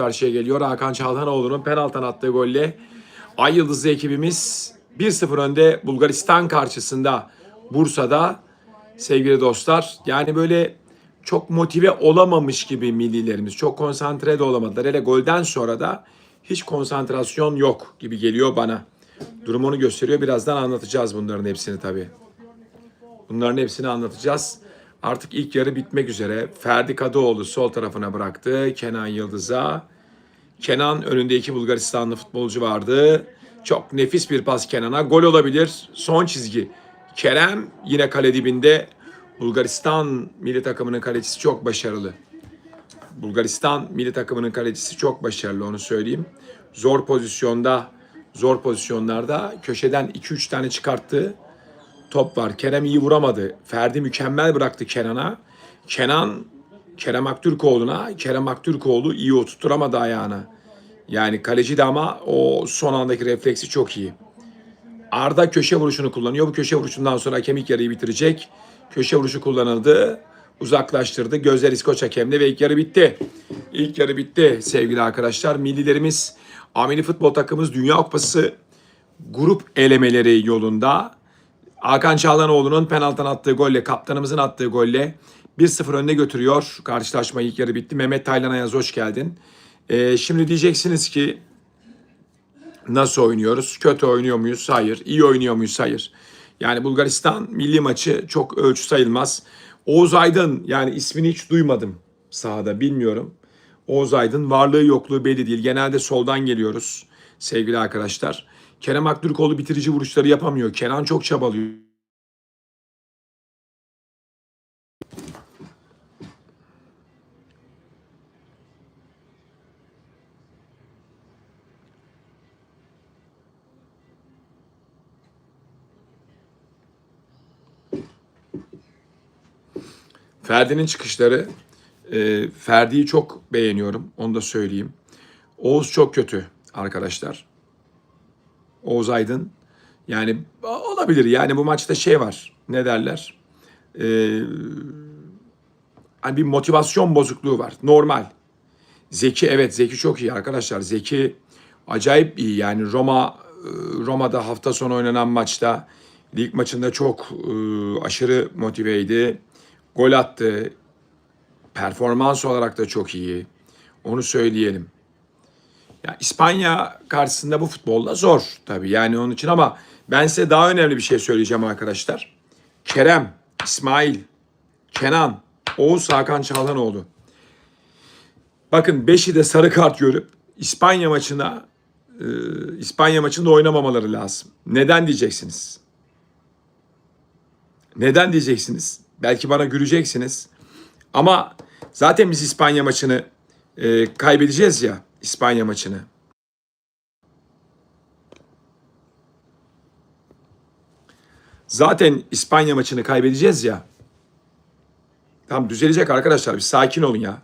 karşıya geliyor. Hakan Çalhanoğlu'nun penaltıdan attığı golle Ay Yıldızlı ekibimiz 1-0 önde Bulgaristan karşısında Bursa'da sevgili dostlar. Yani böyle çok motive olamamış gibi millilerimiz. Çok konsantre de olamadılar. Hele golden sonra da hiç konsantrasyon yok gibi geliyor bana. Durum onu gösteriyor. Birazdan anlatacağız bunların hepsini tabii. Bunların hepsini anlatacağız. Artık ilk yarı bitmek üzere. Ferdi Kadıoğlu sol tarafına bıraktı. Kenan Yıldız'a. Kenan önünde iki Bulgaristanlı futbolcu vardı. Çok nefis bir pas Kenan'a. Gol olabilir. Son çizgi. Kerem yine kale dibinde. Bulgaristan milli takımının kalecisi çok başarılı. Bulgaristan milli takımının kalecisi çok başarılı onu söyleyeyim. Zor pozisyonda, zor pozisyonlarda köşeden 2-3 tane çıkarttı top var. Kerem iyi vuramadı. Ferdi mükemmel bıraktı Kenan'a. Kenan Kerem Aktürkoğlu'na. Kerem Aktürkoğlu iyi oturtturamadı ayağına. Yani kaleci de ama o son andaki refleksi çok iyi. Arda köşe vuruşunu kullanıyor. Bu köşe vuruşundan sonra hakem ilk yarıyı bitirecek. Köşe vuruşu kullanıldı. Uzaklaştırdı. Gözler İskoç hakemde ve ilk yarı bitti. İlk yarı bitti sevgili arkadaşlar. Millilerimiz Ameli futbol takımımız Dünya Kupası grup elemeleri yolunda Hakan Çağlanoğlu'nun penaltıdan attığı golle, kaptanımızın attığı golle 1-0 önüne götürüyor. Karşılaşma ilk yarı bitti. Mehmet Taylan Ayaz hoş geldin. Ee, şimdi diyeceksiniz ki nasıl oynuyoruz? Kötü oynuyor muyuz? Hayır. İyi oynuyor muyuz? Hayır. Yani Bulgaristan milli maçı çok ölçü sayılmaz. Oğuz Aydın yani ismini hiç duymadım sahada bilmiyorum. Oğuz Aydın varlığı yokluğu belli değil. Genelde soldan geliyoruz sevgili arkadaşlar. Kerem Aktürkoğlu bitirici vuruşları yapamıyor. Kenan çok çabalıyor. Ferdi'nin çıkışları. e, Ferdi'yi çok beğeniyorum. Onu da söyleyeyim. Oğuz çok kötü arkadaşlar. Oğuz Aydın. Yani olabilir. Yani bu maçta şey var. Ne derler? Ee, hani bir motivasyon bozukluğu var. Normal. Zeki evet Zeki çok iyi arkadaşlar. Zeki acayip iyi. Yani Roma e, Roma'da hafta sonu oynanan maçta lig maçında çok e, aşırı motiveydi. Gol attı. Performans olarak da çok iyi. Onu söyleyelim. Ya İspanya karşısında bu futbolda zor tabii yani onun için ama ben size daha önemli bir şey söyleyeceğim arkadaşlar. Kerem, İsmail, Kenan, Oğuz Hakan Çağlanoğlu. Bakın beşi de sarı kart görüp İspanya maçına e, İspanya maçında oynamamaları lazım. Neden diyeceksiniz? Neden diyeceksiniz? Belki bana güleceksiniz. Ama zaten biz İspanya maçını e, kaybedeceğiz ya. İspanya maçını. Zaten İspanya maçını kaybedeceğiz ya. Tamam düzelecek arkadaşlar. Bir sakin olun ya.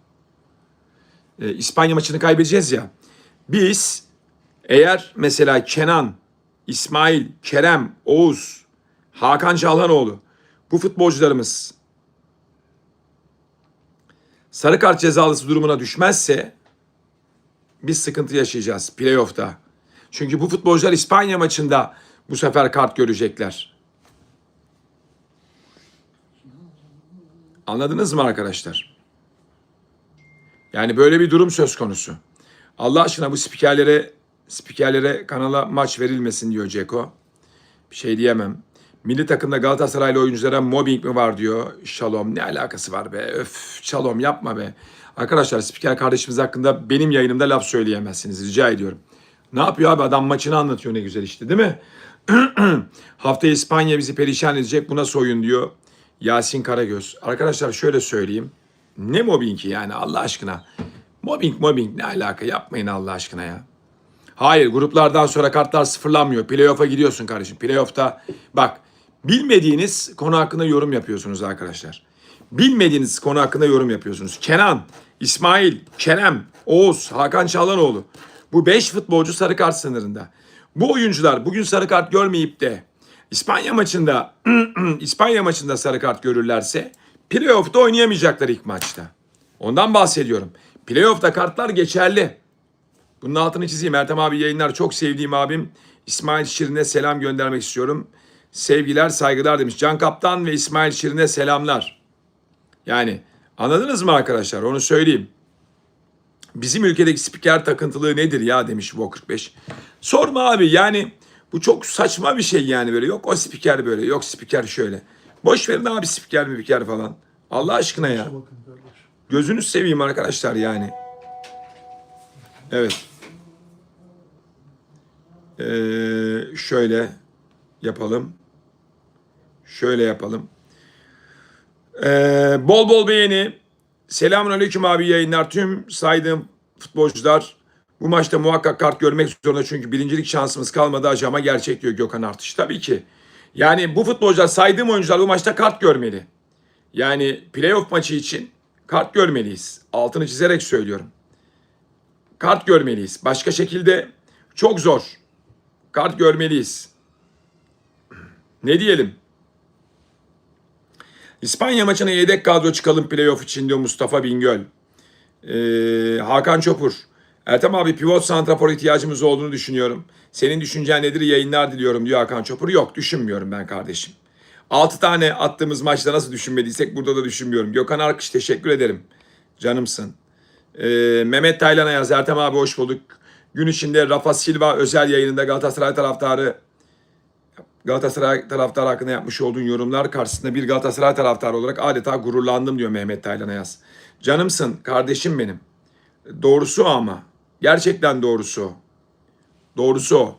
Ee, İspanya maçını kaybedeceğiz ya. Biz eğer mesela Kenan, İsmail, Kerem, Oğuz, Hakan Çalhanoğlu bu futbolcularımız sarı kart cezalısı durumuna düşmezse biz sıkıntı yaşayacağız playoff'ta. Çünkü bu futbolcular İspanya maçında bu sefer kart görecekler. Anladınız mı arkadaşlar? Yani böyle bir durum söz konusu. Allah aşkına bu spikerlere spikerlere kanala maç verilmesin diyor Ceko. Bir şey diyemem. Milli takımda Galatasaraylı oyunculara mobbing mi var diyor. Şalom ne alakası var be? Öf şalom yapma be. Arkadaşlar spiker kardeşimiz hakkında benim yayınımda laf söyleyemezsiniz rica ediyorum. Ne yapıyor abi adam maçını anlatıyor ne güzel işte değil mi? Haftaya İspanya bizi perişan edecek buna soyun diyor. Yasin Karagöz. Arkadaşlar şöyle söyleyeyim. Ne mobbingi yani Allah aşkına. Mobbing mobbing ne alaka yapmayın Allah aşkına ya. Hayır gruplardan sonra kartlar sıfırlanmıyor. Playoff'a gidiyorsun kardeşim. Playoff'ta bak bilmediğiniz konu hakkında yorum yapıyorsunuz arkadaşlar. Bilmediğiniz konu hakkında yorum yapıyorsunuz. Kenan, İsmail, Kerem, Oğuz, Hakan Çalhanoğlu. Bu 5 futbolcu sarı kart sınırında. Bu oyuncular bugün sarı kart görmeyip de İspanya maçında İspanya maçında sarı kart görürlerse playoff'ta oynayamayacaklar ilk maçta. Ondan bahsediyorum. Playoff'ta kartlar geçerli. Bunun altını çizeyim. Ertem abi yayınlar. Çok sevdiğim abim. İsmail Şirin'e selam göndermek istiyorum. Sevgiler, saygılar demiş. Can Kaptan ve İsmail Şirin'e selamlar. Yani anladınız mı arkadaşlar? Onu söyleyeyim. Bizim ülkedeki spiker takıntılığı nedir ya demiş bu 45. Sorma abi yani bu çok saçma bir şey yani böyle. Yok o spiker böyle, yok spiker şöyle. Boş verin abi spiker mi spiker falan. Allah aşkına ya. Gözünüz seveyim arkadaşlar yani. Evet. Ee, şöyle yapalım. Şöyle yapalım. Ee, bol bol beğeni. Selamun aleyküm abi yayınlar. Tüm saydığım futbolcular bu maçta muhakkak kart görmek zorunda çünkü birincilik şansımız kalmadı acaba gerçek diyor Gökhan Artış. Tabii ki. Yani bu futbolcular saydığım oyuncular bu maçta kart görmeli. Yani playoff maçı için kart görmeliyiz. Altını çizerek söylüyorum. Kart görmeliyiz. Başka şekilde çok zor. Kart görmeliyiz. Ne diyelim? İspanya maçına yedek kadro çıkalım playoff için diyor Mustafa Bingöl. Ee, Hakan Çopur. Ertem abi pivot santrafor ihtiyacımız olduğunu düşünüyorum. Senin düşüncen nedir yayınlar diliyorum diyor Hakan Çopur. Yok düşünmüyorum ben kardeşim. 6 tane attığımız maçta nasıl düşünmediysek burada da düşünmüyorum. Gökhan Arkış teşekkür ederim. Canımsın. Ee, Mehmet Taylan Ayaz, Ertem abi hoş bulduk. Gün içinde Rafa Silva özel yayınında Galatasaray taraftarı Galatasaray taraftarı hakkında yapmış olduğun yorumlar karşısında bir Galatasaray taraftarı olarak adeta gururlandım diyor Mehmet Taylan Ayaz. Canımsın, kardeşim benim. Doğrusu ama. Gerçekten doğrusu. Doğrusu o.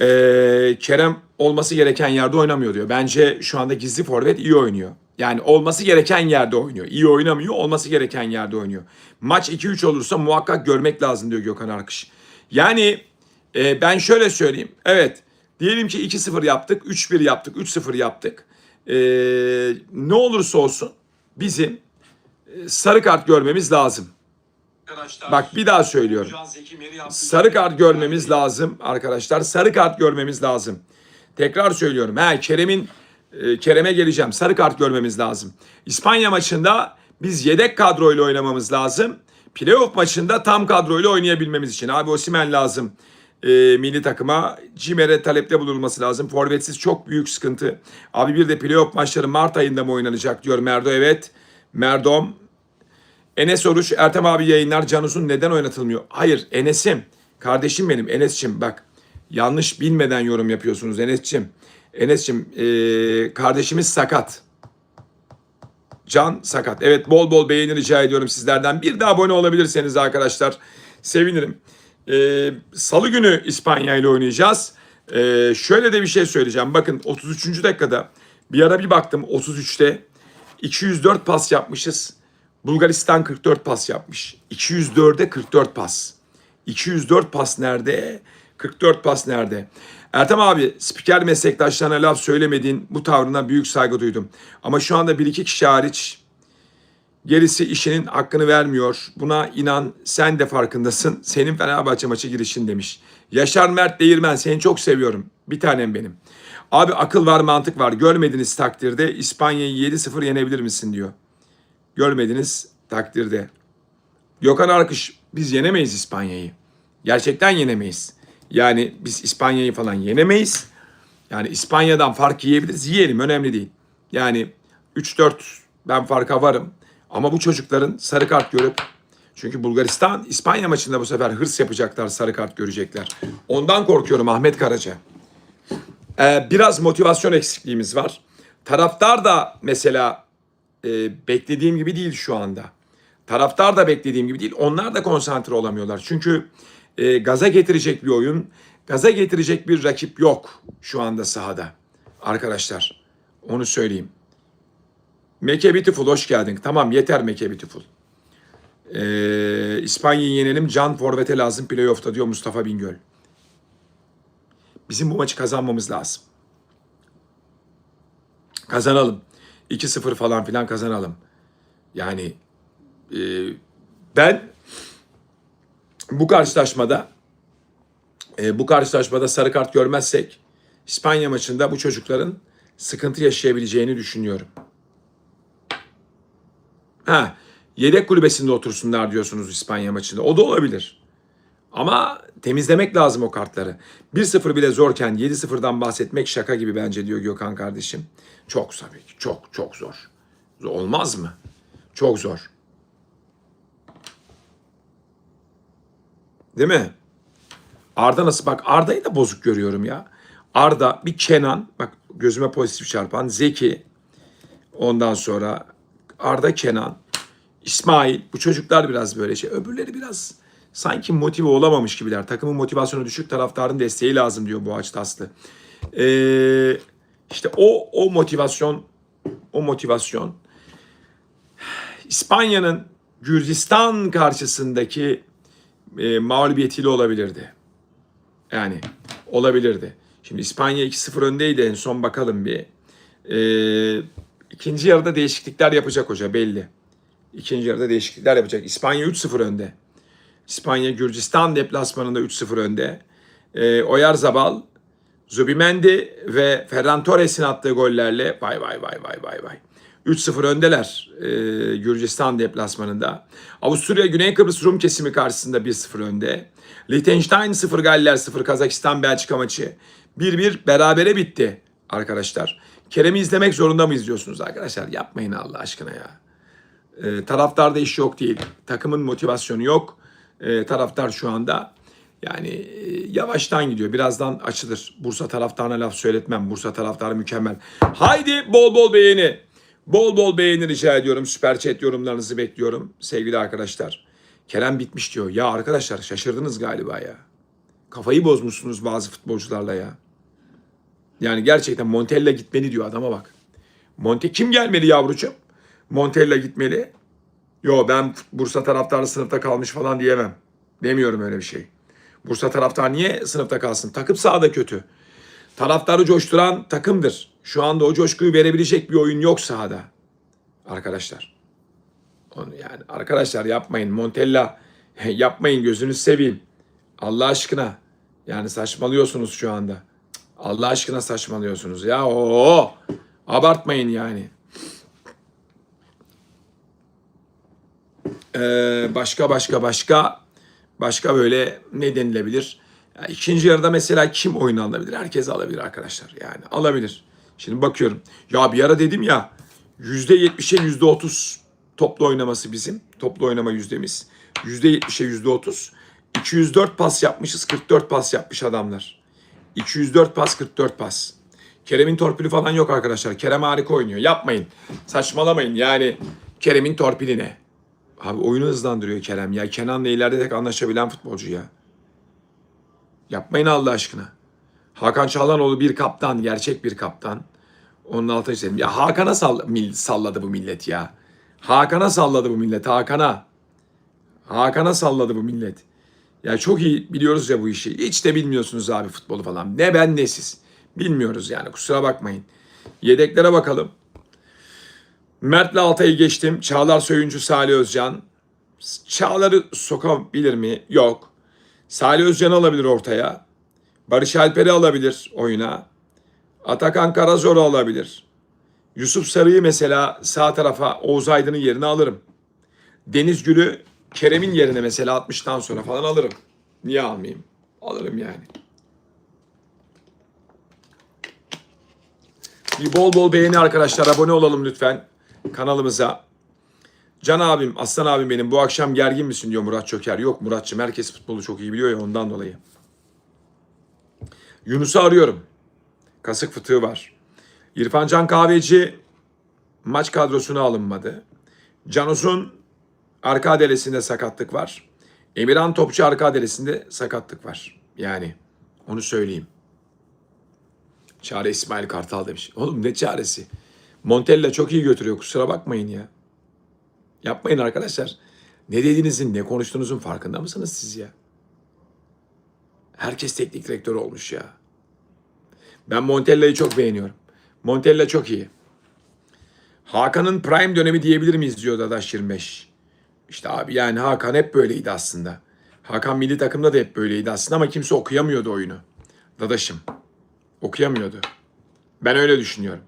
Ee, Kerem olması gereken yerde oynamıyor diyor. Bence şu anda gizli forvet iyi oynuyor. Yani olması gereken yerde oynuyor. İyi oynamıyor, olması gereken yerde oynuyor. Maç 2-3 olursa muhakkak görmek lazım diyor Gökhan Arkış. Yani e, ben şöyle söyleyeyim. Evet, diyelim ki 2-0 yaptık, 3-1 yaptık, 3-0 yaptık. E, ne olursa olsun bizim e, sarı kart görmemiz lazım. Bak bir daha söylüyorum. Sarı kart görmemiz lazım arkadaşlar. Sarı kart görmemiz lazım. Tekrar söylüyorum. Ha Kerem'in e, Kerem'e geleceğim. Sarı kart görmemiz lazım. İspanya maçında biz yedek kadroyla oynamamız lazım. Playoff maçında tam kadroyla oynayabilmemiz için. Abi Osimhen lazım e, milli takıma. Cimer'e talepte bulunması lazım. Forvetsiz çok büyük sıkıntı. Abi bir de playoff maçları Mart ayında mı oynanacak diyor Merdo. Evet. Merdom Enes Oruç, Ertem abi yayınlar. Canus'un neden oynatılmıyor? Hayır Enes'im. Kardeşim benim Enes'çim bak. Yanlış bilmeden yorum yapıyorsunuz Enes'çim. Enes'çim ee, kardeşimiz sakat. Can sakat. Evet bol bol beğeni rica ediyorum sizlerden. Bir de abone olabilirseniz arkadaşlar sevinirim. Ee, Salı günü İspanya ile oynayacağız. Ee, şöyle de bir şey söyleyeceğim. Bakın 33. dakikada bir ara bir baktım 33'te 204 pas yapmışız. Bulgaristan 44 pas yapmış. 204'e 44 pas. 204 pas nerede? 44 pas nerede? Ertem abi spiker meslektaşlarına laf söylemediğin bu tavrına büyük saygı duydum. Ama şu anda bir iki kişi hariç gerisi işinin hakkını vermiyor. Buna inan sen de farkındasın. Senin Fenerbahçe maçı girişin demiş. Yaşar Mert Değirmen seni çok seviyorum. Bir tanem benim. Abi akıl var mantık var. Görmediğiniz takdirde İspanya'yı 7-0 yenebilir misin diyor. Görmediğiniz takdirde. Gökhan Arkış biz yenemeyiz İspanya'yı. Gerçekten yenemeyiz. Yani biz İspanya'yı falan yenemeyiz. Yani İspanya'dan fark yiyebiliriz. Yiyelim önemli değil. Yani 3-4 ben farka varım. Ama bu çocukların sarı kart görüp çünkü Bulgaristan İspanya maçında bu sefer hırs yapacaklar, sarı kart görecekler. Ondan korkuyorum Ahmet Karaca. Ee, biraz motivasyon eksikliğimiz var. Taraftar da mesela e, beklediğim gibi değil şu anda. Taraftar da beklediğim gibi değil. Onlar da konsantre olamıyorlar. Çünkü e, gaza getirecek bir oyun, gaza getirecek bir rakip yok şu anda sahada. Arkadaşlar onu söyleyeyim. Meke Beautiful hoş geldin. Tamam yeter Meke Beautiful. Ee, İspanya'yı yenelim. Can Forvet'e lazım playoff'ta diyor Mustafa Bingöl. Bizim bu maçı kazanmamız lazım. Kazanalım. 2-0 falan filan kazanalım. Yani e, ben bu karşılaşmada e, bu karşılaşmada sarı kart görmezsek İspanya maçında bu çocukların sıkıntı yaşayabileceğini düşünüyorum. Ha, yedek kulübesinde otursunlar diyorsunuz İspanya maçında. O da olabilir. Ama temizlemek lazım o kartları. 1-0 bile zorken 7-0'dan bahsetmek şaka gibi bence diyor Gökhan kardeşim. Çok tabii ki. Çok çok zor. Olmaz mı? Çok zor. Değil mi? Arda nasıl? Bak Arda'yı da bozuk görüyorum ya. Arda bir Kenan. Bak gözüme pozitif çarpan. Zeki. Ondan sonra Arda Kenan. İsmail. Bu çocuklar biraz böyle şey. Öbürleri biraz sanki motive olamamış gibiler. Takımın motivasyonu düşük. Taraftarın desteği lazım diyor Boğaç Taslı. Ee, işte o, o motivasyon o motivasyon İspanya'nın Gürcistan karşısındaki e, mağlubiyetiyle olabilirdi. Yani olabilirdi. Şimdi İspanya 2-0 öndeydi en son bakalım bir. E, ikinci yarıda değişiklikler yapacak hoca belli. İkinci yarıda değişiklikler yapacak. İspanya 3-0 önde. İspanya Gürcistan deplasmanında 3-0 önde. E, Oyarzabal, Zubimendi ve Ferran Torres'in attığı gollerle vay vay vay vay vay vay. 3-0 öndeler e, Gürcistan deplasmanında. Avusturya Güney Kıbrıs Rum kesimi karşısında 1-0 önde. Liechtenstein 0 Galler 0 Kazakistan Belçika maçı. 1-1 berabere bitti arkadaşlar. Kerem'i izlemek zorunda mı izliyorsunuz arkadaşlar? Yapmayın Allah aşkına ya. E, taraftarda iş yok değil. Takımın motivasyonu yok. E, taraftar şu anda yani e, yavaştan gidiyor. Birazdan açılır. Bursa taraftarına laf söyletmem. Bursa taraftarı mükemmel. Haydi bol bol beğeni. Bol bol beğeni rica ediyorum. Süper chat yorumlarınızı bekliyorum sevgili arkadaşlar. Kerem bitmiş diyor. Ya arkadaşlar şaşırdınız galiba ya. Kafayı bozmuşsunuz bazı futbolcularla ya. Yani gerçekten Montella gitmeli diyor adama bak. Monte kim gelmeli yavrucuğum? Montella gitmeli. Yo ben Bursa taraftarı sınıfta kalmış falan diyemem. Demiyorum öyle bir şey. Bursa taraftar niye sınıfta kalsın? Takım sahada kötü. Taraftarı coşturan takımdır. Şu anda o coşkuyu verebilecek bir oyun yok sahada. Arkadaşlar. Onu yani arkadaşlar yapmayın. Montella yapmayın gözünüz seveyim. Allah aşkına. Yani saçmalıyorsunuz şu anda. Allah aşkına saçmalıyorsunuz. Ya o abartmayın yani. Ee, başka başka başka başka böyle ne denilebilir? Ya ikinci yarıda mesela kim oyun alabilir? Herkes alabilir arkadaşlar. Yani alabilir. Şimdi bakıyorum. Ya bir ara dedim ya yüzde yetmişe yüzde otuz toplu oynaması bizim. Toplu oynama yüzdemiz. Yüzde yetmişe yüzde otuz. 204 pas yapmışız. 44 pas yapmış adamlar. 204 pas 44 pas. Kerem'in torpili falan yok arkadaşlar. Kerem harika oynuyor. Yapmayın. Saçmalamayın. Yani Kerem'in torpili ne? Abi oyunu hızlandırıyor Kerem ya. Kenan'la ileride tek anlaşabilen futbolcu ya. Yapmayın Allah aşkına. Hakan Çalhanoğlu bir kaptan, gerçek bir kaptan. Onun altına çizelim. Ya Hakan'a sall- salladı bu millet ya. Hakan'a salladı bu millet, Hakan'a. Hakan'a salladı bu millet. Ya çok iyi biliyoruz ya bu işi. Hiç de bilmiyorsunuz abi futbolu falan. Ne ben ne siz. Bilmiyoruz yani kusura bakmayın. Yedeklere bakalım. Mert'le Altay'ı geçtim. Çağlar Söyüncü, Salih Özcan. Çağlar'ı sokabilir mi? Yok. Salih Özcan'ı alabilir ortaya. Barış Alper'i alabilir oyuna. Atakan Karazor'u alabilir. Yusuf Sarı'yı mesela sağ tarafa Oğuz Aydın'ın yerine alırım. Deniz Gül'ü Kerem'in yerine mesela 60'tan sonra falan alırım. Niye almayayım? Alırım yani. Bir bol bol beğeni arkadaşlar. Abone olalım lütfen kanalımıza. Can abim, Aslan abim benim bu akşam gergin misin diyor Murat Çöker. Yok Muratçım herkes futbolu çok iyi biliyor ya ondan dolayı. Yunus'u arıyorum. Kasık fıtığı var. İrfan Can Kahveci maç kadrosuna alınmadı. Canus'un arka adelesinde sakatlık var. Emirhan Topçu arka adelesinde sakatlık var. Yani onu söyleyeyim. Çare İsmail Kartal demiş. Oğlum ne çaresi? Montella çok iyi götürüyor kusura bakmayın ya. Yapmayın arkadaşlar. Ne dediğinizin, ne konuştuğunuzun farkında mısınız siz ya? Herkes teknik direktör olmuş ya. Ben Montella'yı çok beğeniyorum. Montella çok iyi. Hakan'ın prime dönemi diyebilir miyiz diyor Dadaş 25. İşte abi yani Hakan hep böyleydi aslında. Hakan milli takımda da hep böyleydi aslında ama kimse okuyamıyordu oyunu. Dadaşım. Okuyamıyordu. Ben öyle düşünüyorum.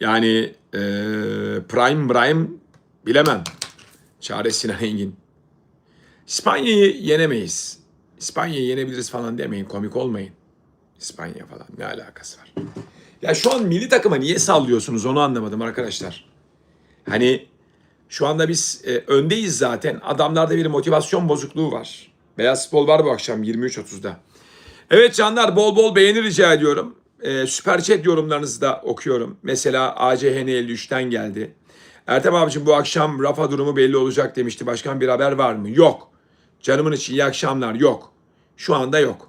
Yani e, prime prime bilemem. Çare Sinan Engin. İspanya'yı yenemeyiz. İspanya'yı yenebiliriz falan demeyin. Komik olmayın. İspanya falan ne alakası var? Ya şu an milli takıma niye sallıyorsunuz onu anlamadım arkadaşlar. Hani şu anda biz e, öndeyiz zaten. Adamlarda bir motivasyon bozukluğu var. Beyaz futbol var bu akşam 23.30'da. Evet canlar bol bol beğeni rica ediyorum. E, süper chat yorumlarınızı da okuyorum. Mesela ACHN 53'ten geldi. Ertem abicim bu akşam Rafa durumu belli olacak demişti. Başkan bir haber var mı? Yok. Canımın için iyi akşamlar. Yok. Şu anda yok.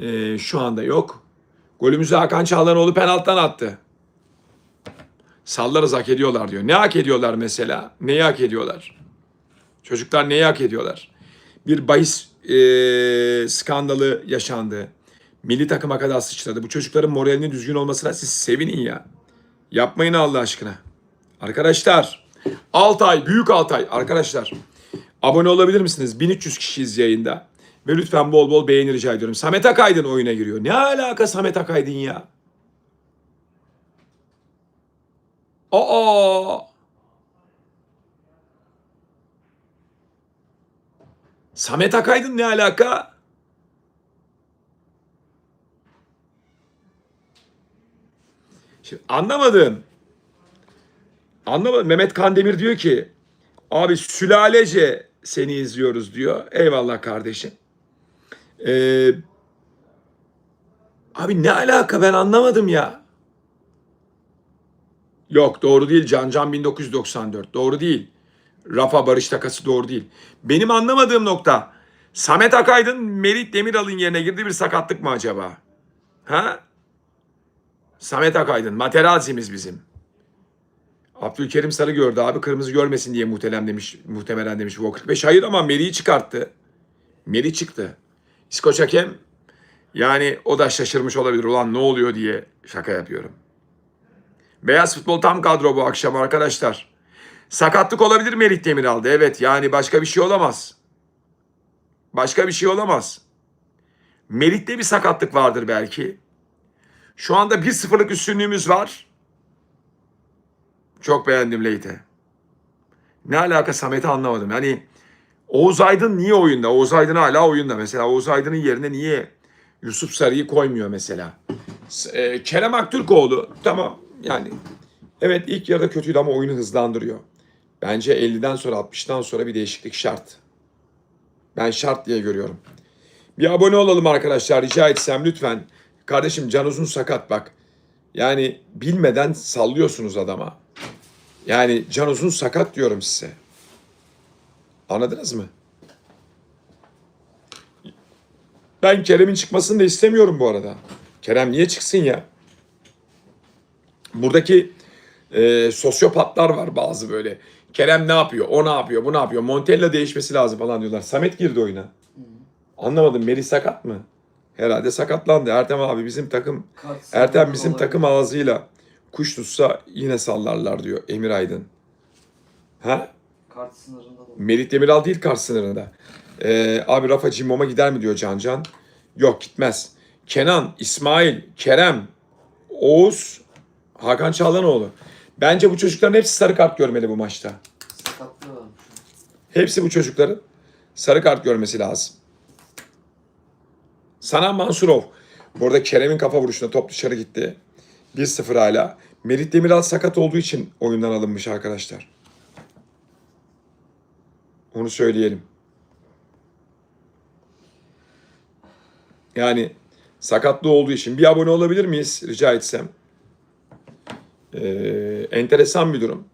E, şu anda yok. Golümüzü Hakan Çağlanoğlu penaltıdan attı. Sallarız hak ediyorlar diyor. Ne hak ediyorlar mesela? Neyi hak ediyorlar? Çocuklar neyi hak ediyorlar? Bir bahis eee, skandalı yaşandı. Milli takıma kadar sıçradı. Bu çocukların moralinin düzgün olmasına siz sevinin ya. Yapmayın Allah aşkına. Arkadaşlar Altay, Büyük Altay arkadaşlar. Abone olabilir misiniz? 1300 kişiyiz yayında. Ve lütfen bol bol beğeni rica ediyorum. Samet Akaydın oyuna giriyor. Ne alaka Samet Akaydın ya? Aa! Samet Akaydın ne alaka? Şimdi anlamadım. Anlamadım. Mehmet Kandemir diyor ki abi sülalece seni izliyoruz diyor. Eyvallah kardeşim. Ee, abi ne alaka ben anlamadım ya. Yok doğru değil. Can Can 1994. Doğru değil. Rafa Barış takası doğru değil. Benim anlamadığım nokta Samet Akaydın Merit Demiral'ın yerine girdi bir sakatlık mı acaba? Ha? Samet Akaydın materazimiz bizim. Abdülkerim Sarı gördü abi kırmızı görmesin diye muhtemelen demiş muhtemelen demiş bu 45. Hayır ama Meri'yi çıkarttı. Meri çıktı. İskoç hakem yani o da şaşırmış olabilir. Ulan ne oluyor diye şaka yapıyorum. Beyaz futbol tam kadro bu akşam arkadaşlar. Sakatlık olabilir Merih Demiral'da. Evet yani başka bir şey olamaz. Başka bir şey olamaz. Merih'te bir sakatlık vardır belki. Şu anda 1-0'lık üstünlüğümüz var. Çok beğendim Leyte. Ne alaka Samet'i anlamadım. Yani Oğuz Aydın niye oyunda? Oğuz Aydın hala oyunda. Mesela Oğuz Aydın'ın yerine niye Yusuf Sarı'yı koymuyor mesela? S- e, Kerem Aktürkoğlu tamam yani evet ilk yarıda kötüydü ama oyunu hızlandırıyor. Bence 50'den sonra 60'tan sonra bir değişiklik şart. Ben şart diye görüyorum. Bir abone olalım arkadaşlar rica etsem lütfen. Kardeşim Can Uzun sakat bak. Yani bilmeden sallıyorsunuz adama. Yani Can Uzun sakat diyorum size. Anladınız mı? Ben Kerem'in çıkmasını da istemiyorum bu arada. Kerem niye çıksın ya? Buradaki e, sosyopatlar var bazı böyle. Kerem ne yapıyor? O ne yapıyor? Bu ne yapıyor? Montella değişmesi lazım falan diyorlar. Samet girdi oyuna. Anlamadım. Melih sakat mı? Herhalde sakatlandı. Ertem abi bizim takım Kart Ertem bizim olabilir. takım ağzıyla kuş tutsa yine sallarlar diyor Emir Aydın. Ha? Kart sınırında da. Melih Demiral değil kart sınırında. Ee, abi Rafa Cimbom'a gider mi diyor Can Can. Yok gitmez. Kenan, İsmail, Kerem, Oğuz, Hakan Çağlanoğlu. Bence bu çocukların hepsi sarı kart görmeli bu maçta. Sakatlığı varmış. Hepsi bu çocukların sarı kart görmesi lazım. Sana Mansurov. Bu arada Kerem'in kafa vuruşuna top dışarı gitti. 1-0 hala. Merit Demiral sakat olduğu için oyundan alınmış arkadaşlar. Onu söyleyelim. Yani sakatlığı olduğu için bir abone olabilir miyiz rica etsem? Ee, enteresan bir durum.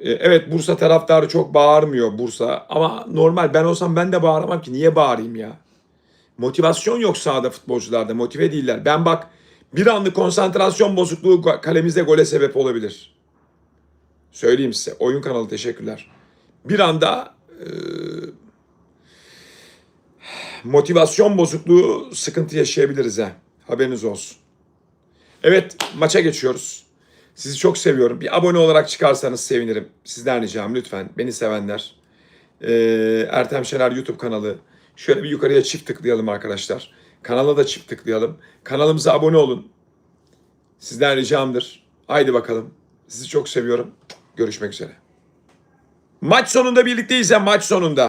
Ee, Evet Bursa taraftarı çok bağırmıyor Bursa ama normal ben olsam ben de bağıramam ki niye bağırayım ya? Motivasyon yok sahada futbolcularda motive değiller. Ben bak bir anlık konsantrasyon bozukluğu kalemizde gole sebep olabilir. Söyleyeyim size oyun kanalı teşekkürler. Bir anda e, motivasyon bozukluğu sıkıntı yaşayabiliriz ha. Haberiniz olsun. Evet maça geçiyoruz. Sizi çok seviyorum. Bir abone olarak çıkarsanız sevinirim. Sizden ricam lütfen. Beni sevenler. Ee, Ertem Şener YouTube kanalı. Şöyle bir yukarıya çift tıklayalım arkadaşlar. Kanala da çift tıklayalım. Kanalımıza abone olun. Sizden ricamdır. Haydi bakalım. Sizi çok seviyorum. Görüşmek üzere. Maç sonunda birlikteyiz ya maç sonunda.